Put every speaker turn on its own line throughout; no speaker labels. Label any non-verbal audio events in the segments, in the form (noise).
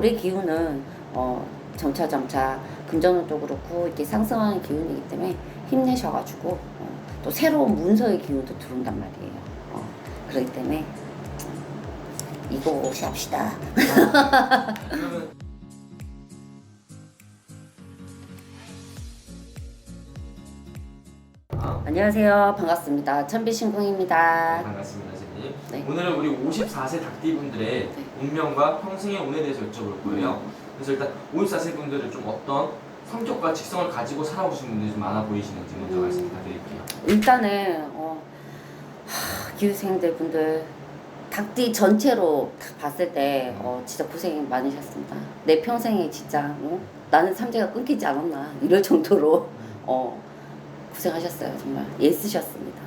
올해 기운은 어, 점차 점차 금전운도 그렇고 이렇게 상승하는 기운이기 때문에 힘내셔가지고 어, 또 새로운 문서의 기운도 들어온단 말이에요. 어, 그렇기 때문에 이거 시합시다.
그러면 아,
안녕하세요. 반갑습니다. 천비신궁입니다.
반갑습니다, 선생님.
네.
오늘은 우리 54세 닭띠분들의 운명과 평생의 운에 대해서 여쭤볼 거예요. 그래서 일단 54세 분들은 좀 어떤 성격과 직성을 가지고 살아오신 분들이 좀 많아 보이시는지 먼저
음.
말씀 부탁드릴게요.
일단은 어, 하, 기후생들 분들 닭띠 전체로 딱 봤을 때 어, 진짜 고생 많으셨습니다. 내 평생에 진짜 어, 나는 삼재가 끊기지 않았나 이럴 정도로 어, 고생하셨어요. 정말 애쓰셨습니다.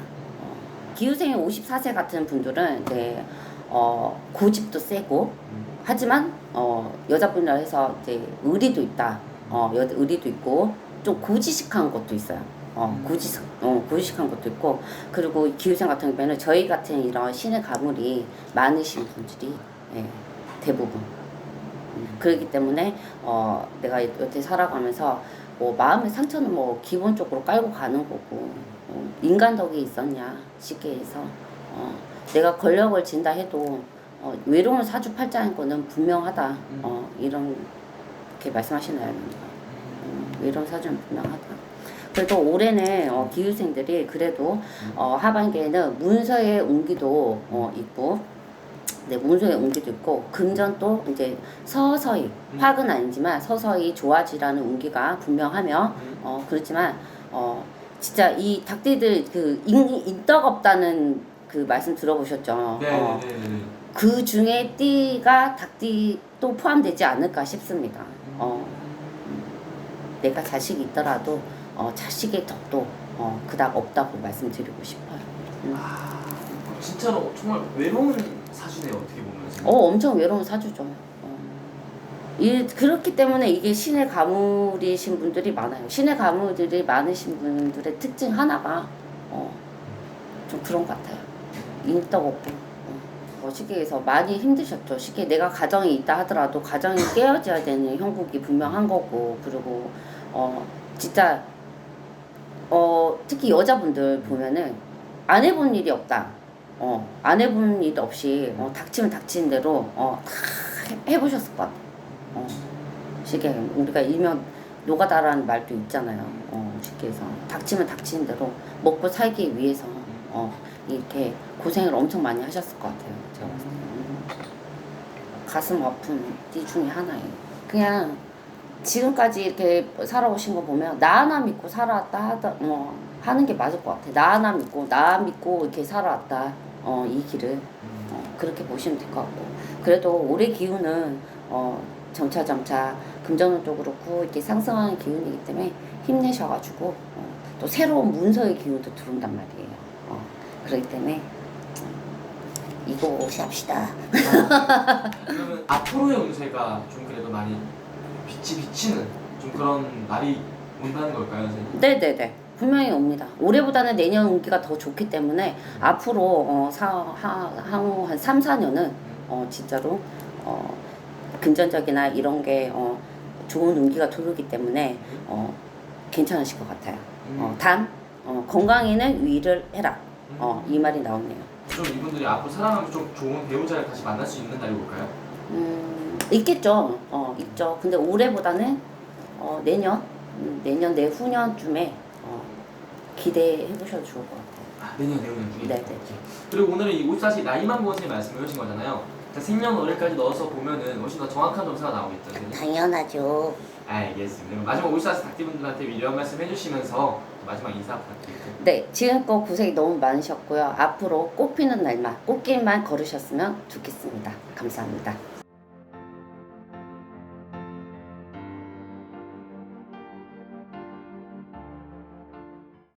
어, 기후생의 54세 같은 분들은 이제 어, 고집도 세고
음.
하지만 어, 여자분이라 해서 이제 의리도 있다. 어, 여, 의리도 있고 좀 고지식한 것도 있어요. 어,
음.
고지식, 어, 고지식한 것도 있고 그리고 기후생 같은 경우에는 저희 같은 이런 신의 가물이 많으신 분들이 예, 대부분. 음, 그렇기 때문에 어, 내가 여태 살아가면서 뭐 마음의 상처는 뭐 기본적으로 깔고 가는 거고 어, 인간 덕이 있었냐 쉽게 해서 어, 내가 권력을 진다 해도 어, 외로운 사주팔자인 거는 분명하다
음.
어, 이런 게 말씀하시나요? 음, 외로운 사주는 분명하다. 그래도 올해는 어, 기후생들이 그래도 어, 하반기에는 문서의 운기도 어, 있고 네, 문서의 운기도 있고 금전도 이제 서서히
음.
확은 아니지만 서서히 좋아지라는 운기가 분명하며
음.
어 그렇지만 어 진짜 이 닭띠들 그 인, 인덕 없다는 그 말씀 들어보셨죠?
네,
어,
네, 네, 네.
그 중에 띠가 닭띠도 포함되지 않을까 싶습니다. 어, 내가 자식이 있더라도 어, 자식의 덕도 어, 그닥 없다고 말씀드리고 싶어요. 음.
아, 진짜로 정말 외로운 사주네요, 어떻게 보면.
어, 엄청 외로운 사주죠. 어. 이, 그렇기 때문에 이게 신의 가물이신 분들이 많아요. 신의 가물들이 많으신 분들의 특징 하나가 어, 좀 그런 것 같아요. 인덕 없고. 어. 해서 많이 힘드셨죠. 쉽게 내가 가정이 있다 하더라도 가정이 깨어져야 되는 형국이 분명한 거고 그리고 어 진짜 어 특히 여자분들 보면은 안 해본 일이 없다. 어, 안 해본 일 없이 어, 닥치면 닥치는 대로 어, 다 해- 해보셨을 것 같아. 어, 쉽게 우리가 일명 노가다라는 말도 있잖아요. 어, 쉽게 해서 닥치면 닥치는 대로 먹고 살기 위해서 어, 이렇게 고생을 엄청 많이 하셨을 것 같아요. 제가 봤을 때. 음. 가슴 아픈 띠 중에 하나예요. 그냥 지금까지 이렇게 살아오신 거 보면 나 하나 믿고 살아왔다 하다 뭐 하는 게 맞을 것 같아. 나 하나 믿고 나 믿고 이렇게 살아왔다. 어, 이 길을 어, 그렇게 보시면 될 것 같고 그래도 올해 기운은 어, 점차 점차 금전운도 그렇고 이렇게 상승하는 기운이기 때문에 힘내셔가지고 어, 또 새로운 문서의 기운도 들어온단 말이에요. 어, 그렇기 때문에 어, 이거 시합시다.
그러면 (laughs) 앞으로의 운세가 좀 그래도 많이 빛이 비치는 좀 그런 날이 온다는 걸까요, 선생님?
네네네. 분명히 옵니다. 올해보다는 내년 운기가 더 좋기 때문에 앞으로 어, 사, 하, 향후 한 3, 4년은 어, 진짜로 어, 금전적이나 이런 게 어, 좋은 운기가 들어오기 때문에 어, 괜찮으실 것 같아요. 어, 단 어, 건강에는 유의를 해라. 어, 이 말이 나오네요.
좀 이분들이 앞으로 살아가면 좀 좋은 배우자를 다시 만날 수 있는 날이 올까요?
음, 있겠죠. 어, 있죠. 근데 올해보다는 어, 내년, 음, 내년 내후년쯤에 어, 기대해 보셔도 좋을 것 같아요.
아, 내년 내후년 중에.
네네.
오케이. 그리고 오늘은 이 54시 나이만 보세요 말씀을 해주신 거잖아요. 자, 생년월일까지 넣어서 보면은 훨씬 더 정확한 점수가 나오겠죠, 선생님?
당연하죠.
알겠습니다. 그럼 마지막 54시 닭띠분들한테 위로한 말씀 해주시면서 마지막 인사 부탁드릴게요.
네, 지금껏 고생이 너무 많으셨고요. 앞으로 꽃피는 날만, 꽃길만 걸으셨으면 좋겠습니다. 감사합니다.